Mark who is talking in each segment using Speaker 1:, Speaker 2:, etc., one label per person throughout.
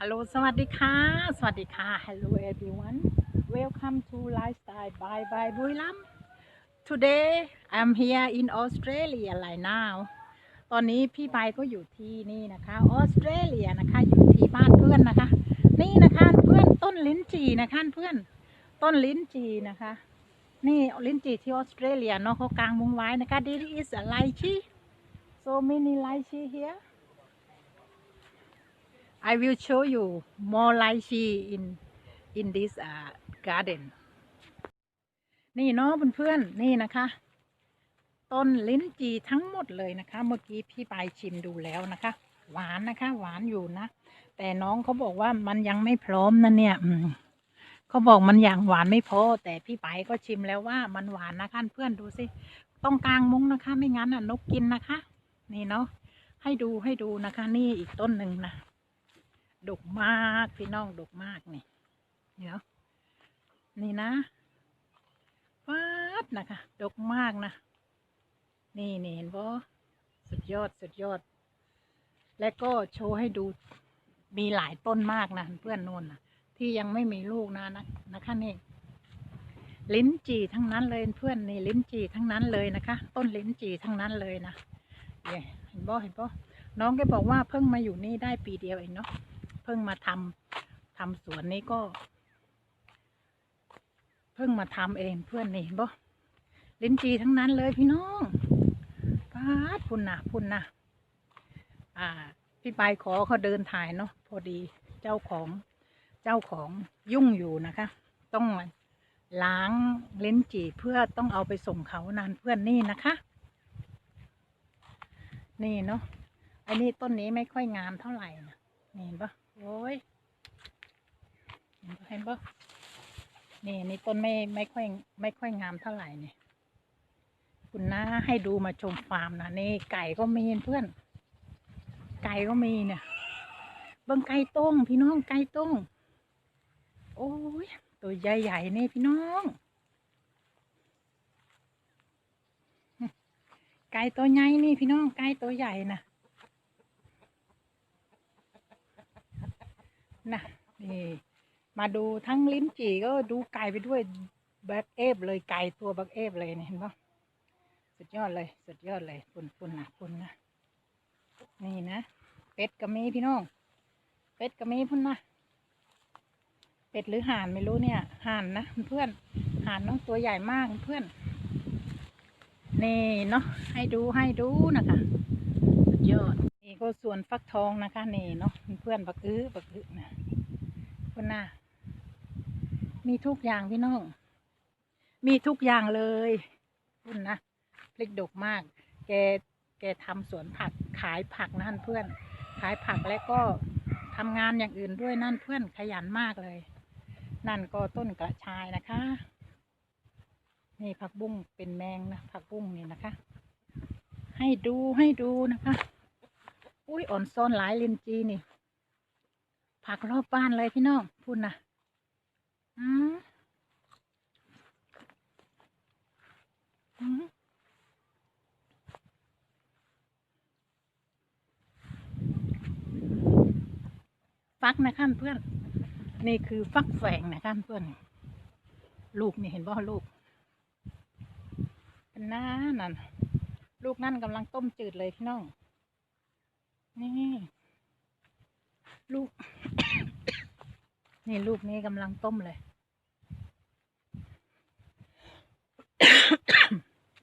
Speaker 1: ฮัลโหล สวัสดีค่ะ สวัสดีค่ะ Hello everyone Welcome to Lifestyle by by บุรีรัมย์ Today I'm here in Australia right now ตอนนี้พี่ใบก็อยู่ที่นี่นะคะออสเตรเลียนะคะ อยู่ที่บ้านเพื่อนนะคะ นี่นะคะเพื่อนต้นลิ้นจี่นะคะเพื่อนต้นลิ้นจี่นะคะ นี่ลิ้นจี่ที่ออสเตรเลียเนาะเขากลางมุงไว้นะคะ This is a lychee so many lychee here I will show you more lychee in in this uh, garden นี่เนาะเพื่อนๆนี่นะคะ ต้นลิ้นจี่ทั้งหมดเลยนะคะ เมื่อกี้พี่ไปชิมดูแล้วนะคะ หวานนะคะ หวานอยู่นะ แต่น้องเขาบอกว่ามันยังไม่พร้อมนะเนี่ยอืมเขาบอกมันอย่างหวานไม่พอ แต่พี่ไปก็ชิมแล้วว่ามันหวานนะคะเพื่อนดูสิต้องกลางมุ้งนะคะ ไม่งั้นอะนกกินนะคะ นี่เนาะให้ดูให้ดูนะคะ นี่อีกต้นหนึ่งนะ ดกมากพี่น้องดกมากนี่เดี๋ยวนี่นะฟาดนะคะดกมากนะ นี่นี่เห็นปะสุดยอดสุดยอด และก็โชว์ให้ดูมีหลายต้นมากนะเพื่อนโน่นนะที่ยังไม่มีลูกนะนะนะคะนี่ลิ้นจี่ทั้งนั้นเลยเพื่อนนี่ลิ้นจี่ทั้งนั้นเลยนะคะ ต้นลิ้นจี่ทั้งนั้นเลยนะเห็นปะเห็นปะน้องแกบอกว่าเพิ่งมาอยู่นี่ได้ปีเดียวเองเนาะ เพิ่งมาทำทำสวนนี้ก็ เพิ่งมาทำเองเพื่อนนี่บ่ลิ้นจีทั้งนั้นเลยพี่น้องป้าพุ่นนะพุ่นนะอ่า พี่ไปขอเขาเดินถ่ายเนาะพอดีเจ้าของเจ้าของยุ่งอยู่นะคะ ต้องล้างลิ้นจี่เพื่อต้องเอาไปส่งเขานานเพื่อนนี่นะคะ นี่เนาะอันนี้ต้นนี้ไม่ค่อยงามเท่าไหร่นะนี่เห็นปะ โอ้ยเห็นปะเห็นปะนี่นี่ต้นไม่ไม่ค่อยไม่ค่อยงามเท่าไหร่เนี่ยคุณน้าให้ดูมาชมฟาร์มนะนี่ไก่ก็มีเพื่อน ไก่ก็มีเนี่ยบิ่งไก่ต้งพี่น้องไก่ต้งโอ้ยตัวใหญ่ๆนี่พี่น้องไก่ตัวใหญ่นี่พี่น้องไก่ตัวใหญ่นะ นะนี่มาดูทั้งลิ้นจี่ก็ดูไก่ไปด้วยแบ็กเอฟเลยไก่ตัวแบ็กเอฟเลยเนี่ยเห็นปะสุดยอดเลยสุดยอดเลยปุ่นปุ่นนะปุ่นนะนี่นะเป็ดก็มีพี่น้องเป็ดก็มีพุ่นนะเป็ดหรือห่านไม่รู้เนี่ยห่านนะเพื่อนห่านน้องตัวใหญ่มากเพื่อนนี่เนาะให้ดูให้ดูนะคะสุดยอด นี่ก็ส่วนฟักทองนะคะนี่เนาะเพื่อนบักอื้อบักอื้อนะคุณน่ะมีทุกอย่างพี่น้อง มีทุกอย่างเลยคุณนะพลิกดกมาก แกแกทำสวนผักขายผักนั่นเพื่อน ขายผักและก็ทำงานอย่างอื่นด้วยนั่นเพื่อนขยันมากเลย นั่นก็ต้นกระชายนะคะนี่ผักบุ้งเป็นแมงนะผักบุ้งนี่นะคะ ให้ดูให้ดูนะคะ อุ้ยอ่อนซ้อนหลายลินจีนี่ ผักรอบบ้านเลยพี่น้องพูดนะอืมอืมฟักนะคะเพื่อน นี่คือฟักแฝงนะคะเพื่อน ลูกนี่เห็นบ่ลูกเป็นหน้านั่นลูกนั่นกำลังต้มจืดเลยพี่น้อง นี่ลูก นี่ลูกนี้กำลังต้มเลย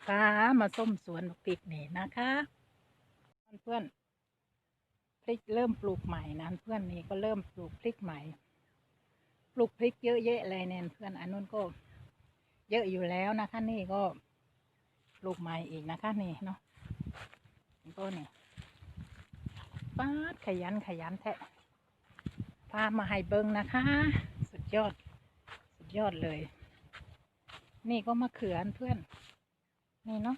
Speaker 1: ป้ามาส้มสวนบักพริกนี่นะคะ เพื่อนพริกเริ่มปลูกใหม่นะเพื่อนนี่ก็เริ่มปลูกพริกใหม่ ปลูกพริกเยอะแยะเลยเนี่ยเพื่อนอันนู้นก็ เยอะอยู่แล้วนะคะ นี่ก็ปลูกใหม่อีกนะคะ นี่เนาะก็นี่ ป้าดขยันขยันแทะพามาให้เบิงนะคะ สุดยอด สุดยอดเลย นี่ก็มะเขือเพื่อน นี่เนาะ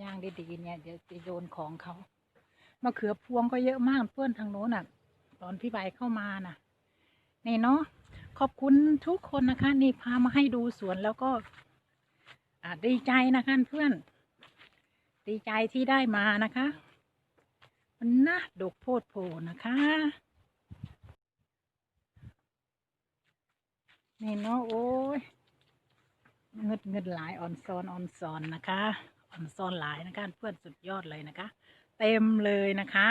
Speaker 1: ย่างดีๆเนี่ยเดี๋ยวจะโยนของเขามะเขือพวงก็เยอะมากเพื่อนทางโน้นอะ ตอนพี่ใบเข้ามาน่ะ นี่เนาะขอบคุณทุกคนนะคะ นี่พามาให้ดูสวนแล้วก็ อ่าดีใจนะคะเพื่อน ดีใจที่ได้มานะคะ มันนะดกโพดโพนะคะ นี่เนาะโอ้ยเงิดเงิดหลายออนซอนออนซอนนะคะออนซอนหลายนะคะเพื่อนสุดยอดเลยนะคะ เต็มเลยนะคะ